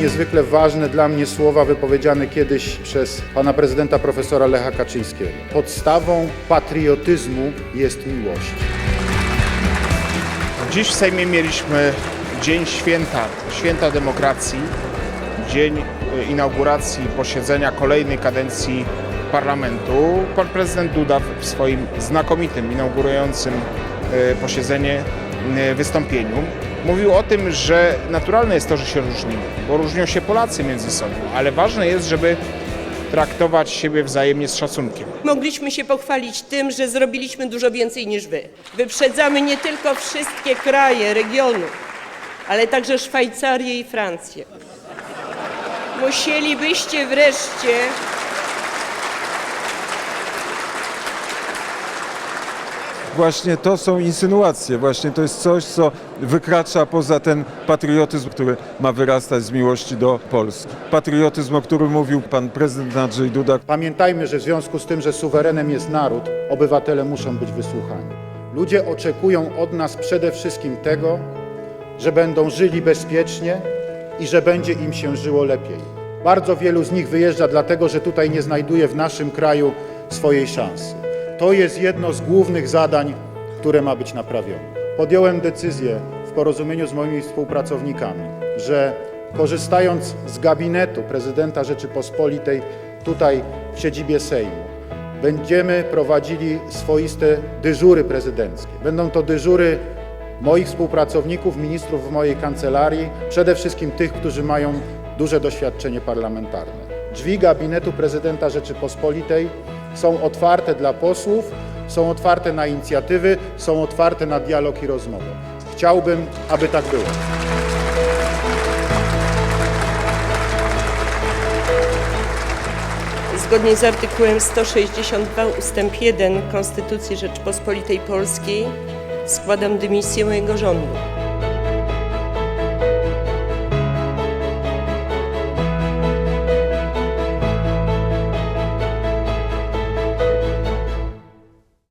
niezwykle ważne dla mnie słowa wypowiedziane kiedyś przez pana prezydenta profesora Lecha Kaczyńskiego. Podstawą patriotyzmu jest miłość. Dziś w Sejmie mieliśmy dzień święta, święta demokracji, dzień e, inauguracji posiedzenia kolejnej kadencji parlamentu. Pan prezydent Duda w swoim znakomitym, inaugurującym e, posiedzenie wystąpieniu mówił o tym, że naturalne jest to, że się różnimy, bo różnią się Polacy między sobą, ale ważne jest, żeby traktować siebie wzajemnie z szacunkiem. Mogliśmy się pochwalić tym, że zrobiliśmy dużo więcej niż wy. Wyprzedzamy nie tylko wszystkie kraje regionu, ale także Szwajcarię i Francję. Musielibyście wreszcie Właśnie to są insynuacje, właśnie to jest coś, co wykracza poza ten patriotyzm, który ma wyrastać z miłości do Polski. Patriotyzm, o którym mówił pan prezydent Andrzej Duda, Pamiętajmy, że w związku z tym, że suwerenem jest naród, obywatele muszą być wysłuchani. Ludzie oczekują od nas przede wszystkim tego, że będą żyli bezpiecznie i że będzie im się żyło lepiej. Bardzo wielu z nich wyjeżdża dlatego, że tutaj nie znajduje w naszym kraju swojej szansy. To jest jedno z głównych zadań, które ma być naprawione. Podjąłem decyzję w porozumieniu z moimi współpracownikami, że korzystając z gabinetu prezydenta Rzeczypospolitej tutaj w siedzibie Sejmu, będziemy prowadzili swoiste dyżury prezydenckie. Będą to dyżury moich współpracowników, ministrów w mojej kancelarii, przede wszystkim tych, którzy mają duże doświadczenie parlamentarne. Drzwi gabinetu prezydenta Rzeczypospolitej są otwarte dla posłów, są otwarte na inicjatywy, są otwarte na dialog i rozmowę. Chciałbym, aby tak było. Zgodnie z artykułem 162 ust. 1 Konstytucji Rzeczypospolitej Polskiej składam dymisję mojego rządu.